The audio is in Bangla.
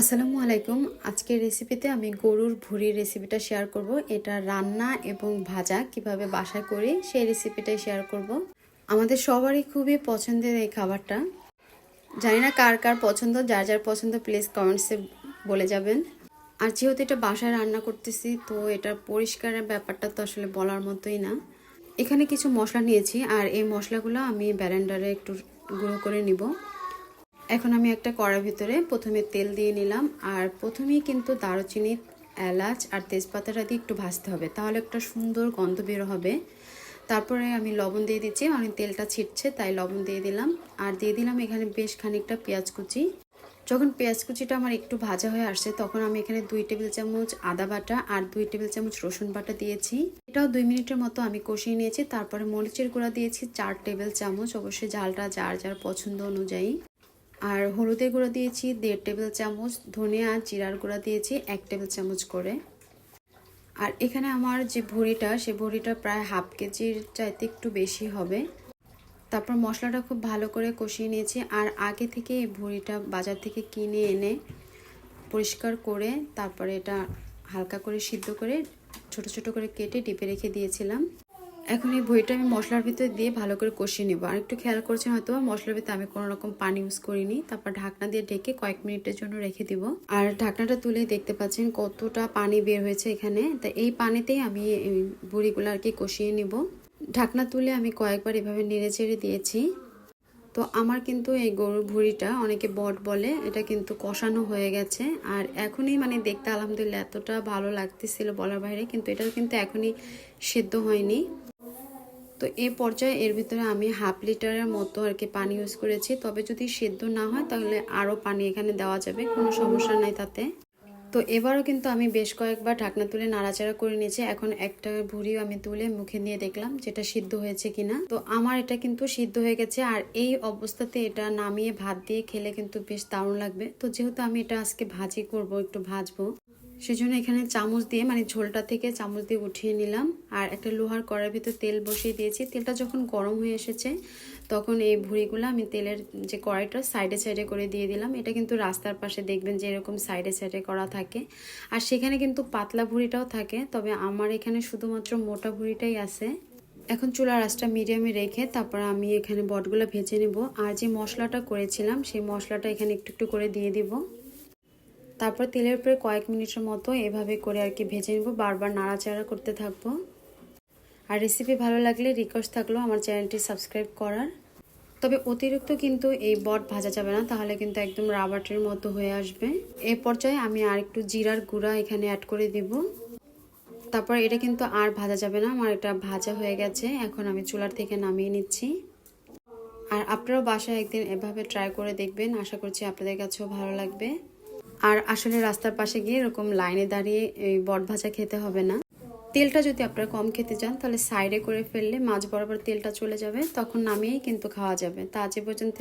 আসসালামু আলাইকুম। আজকের রেসিপিতে আমি গরুর ভুঁড়ির রেসিপিটা শেয়ার করব। এটা রান্না এবং ভাজা কীভাবে বাসায় করি সেই রেসিপিটাই শেয়ার করব। আমাদের সবারই খুবই পছন্দের এই খাবারটা। জানি না কার কার পছন্দ, যার যার পছন্দ প্লিজ কমেন্টসে বলে যাবেন। আর যেহেতু এটা বাসায় রান্না করতেছি, তো এটা পরিষ্কারের ব্যাপারটা তো আসলে বলার মতোই না। এখানে কিছু মশলা নিয়েছি, আর এই মশলাগুলো আমি ব্যালেন্ডারে একটু গুঁড়ো করে নিব। এখন আমি একটা কড়ার ভিতরে প্রথমে তেল দিয়ে নিলাম, আর প্রথমেই কিন্তু দারুচিনি, এলাচ আর তেজপাতাটা দিয়ে একটু ভাজতে হবে, তাহলে একটা সুন্দর গন্ধ বের হবে। তারপরে আমি লবণ দিয়ে দিচ্ছি অনেক তেলটা ছিটছে, তাই লবণ দিয়ে দিলাম, আর দিয়ে দিলাম এখানে বেশ খানিকটা পেঁয়াজ কুচি। যখন পেঁয়াজ কুচিটা আমার একটু ভাজা হয়ে আসছে, তখন আমি এখানে দুই টেবিল চামচ আদা বাটা আর দুই টেবিল চামচ রসুন বাটা দিয়েছি। এটাও দুই মিনিটের মতো আমি কষিয়ে নিয়েছি, তারপরে মরিচের গুঁড়া দিয়েছি চার টেবিল চামচ, অবশ্যই ঝালটা যার যার পছন্দ অনুযায়ী। আর হলুদের গুঁড়ো দিয়েছি দেড় টেবিল চামচ, ধনিয়া আর জিরার গুঁড়া দিয়েছি এক টেবিল চামচ করে। আর এখানে আমার যে ভুড়িটা, সে ভুড়িটা প্রায় হাফ কেজির চাইতে একটু বেশি হবে। তারপর মশলাটা খুব ভালো করে কষিয়ে নিয়েছি আর আগে থেকে এই ভুড়িটা বাজার থেকে কিনে এনে পরিষ্কার করে তারপরে এটা হালকা করে সিদ্ধ করে ছোট ছোট করে কেটে ডিপে রেখে দিয়েছিলাম। এখন এই ভুঁড়িটা আমি মশলার ভিতরে দিয়ে ভালো করে কষিয়ে নেব। আর একটু খেয়াল করছেন হয়তো মশলার ভিতরে আমি কোনো রকম পানি ইউজ করিনি। তারপর ঢাকনা দিয়ে ঢেকে কয়েক মিনিটের জন্য রেখে দিব। আর ঢাকনাটা তুলে দেখতে পাচ্ছেন কতটা পানি বের হয়েছে এখানে। তা এই পানিতেই আমি বুড়িগুলো আর কি কষিয়ে নিব। ঢাকনা তুলে আমি কয়েকবার এভাবে নেড়ে চেড়ে দিয়েছি। তো আমার কিন্তু এই গরুর ভুঁড়িটা অনেকে বট বলে, এটা কিন্তু কষানো হয়ে গেছে। আর এখনই মানে দেখতে আলহামদুলিল্লাহ এতটা ভালো লাগতেছিল বলার বাইরে, কিন্তু এটা কিন্তু এখনই সেদ্ধ হয়নি। তো এই পর্যায়ে এর ভিতরে আমি হাফ লিটারের মতো আর কি পানি ইউজ করেছি। তবে যদি সেদ্ধ না হয়, তাহলে আরও পানি এখানে দেওয়া যাবে, কোনো সমস্যা নাই তাতে। তো এবারও কিন্তু আমি বেশ কয়েকবার ঢাকনা তুলে নাড়াচাড়া করে নিয়েছি। এখন একটা ভুড়িও আমি তুলে মুখে নিয়ে দেখলাম যেটা সিদ্ধ হয়েছে কিনা। তো আমার এটা কিন্তু সিদ্ধ হয়ে গেছে আর এই অবস্থাতে এটা নামিয়ে ভাত দিয়ে খেলে কিন্তু বেশ দারুণ লাগবে। তো যেহেতু আমি এটা আজকে ভাজি করব, একটু ভাজবো সেজন্য এখানে চামচ দিয়ে মানে ঝোলটা থেকে চামচ দিয়ে উঠিয়ে নিলাম। আর একটা লোহার কড়ার ভিতর তেল বসিয়ে দিয়েছি। তেলটা যখন গরম হয়ে এসেছে, তখন এই ভুড়িগুলো আমি তেলের যে কড়াইটা, সাইডে সাইডে করে দিয়ে দিলাম। এটা কিন্তু রাস্তার পাশে দেখবেন যে এরকম সাইডে সাইডে করা থাকে। আর সেখানে কিন্তু পাতলা ভুড়িটাও থাকে, তবে আমার এখানে শুধুমাত্র মোটা ভুড়িটাই আছে। এখন চুলার আঁচটা মিডিয়ামে রেখে তারপর আমি এখানে বটগুলো ভেজে নেব। আর যে মশলাটা করেছিলাম, সেই মশলাটা এখানে একটু একটু করে দিয়ে দিব। তারপর তেলের উপরে কয়েক মিনিটের মতো এভাবে করে আর কি ভেজে নেব, বারবার নাড়াচাড়া করতে থাকব। আর রেসিপি ভালো লাগলে রিকোয়েস্ট থাকল আমার চ্যানেলটি সাবস্ক্রাইব করার। তবে অতিরিক্ত কিন্তু এই বট ভাজা যাবে না, তাহলে কিন্তু একদম রাবাটের মতো হয়ে আসবে। এ পর্যায়ে আমি আর একটু জিরার গুঁড়া এখানে অ্যাড করে দিব। তারপর এটা কিন্তু আর ভাজা যাবে না, আমার এটা ভাজা হয়ে গেছে, এখন আমি চুলার থেকে নামিয়ে নিচ্ছি। আর আপনারাও বাসায় একদিন এভাবে ট্রাই করে দেখবেন, আশা করছি আপনাদের কাছেও ভালো লাগবে। আর আসলে রাস্তার পাশে গিয়ে এরকম লাইনে দাঁড়িয়ে এই বট ভাজা খেতে হবে না। তেলটা যদি আপনারা কম খেতে চান, তাহলে সাইডে করে ফেললে মাছ বরাবর তেলটা চলে যাবে, তখন নামিয়েই কিন্তু খাওয়া যাবে। তা আজ পর্যন্ত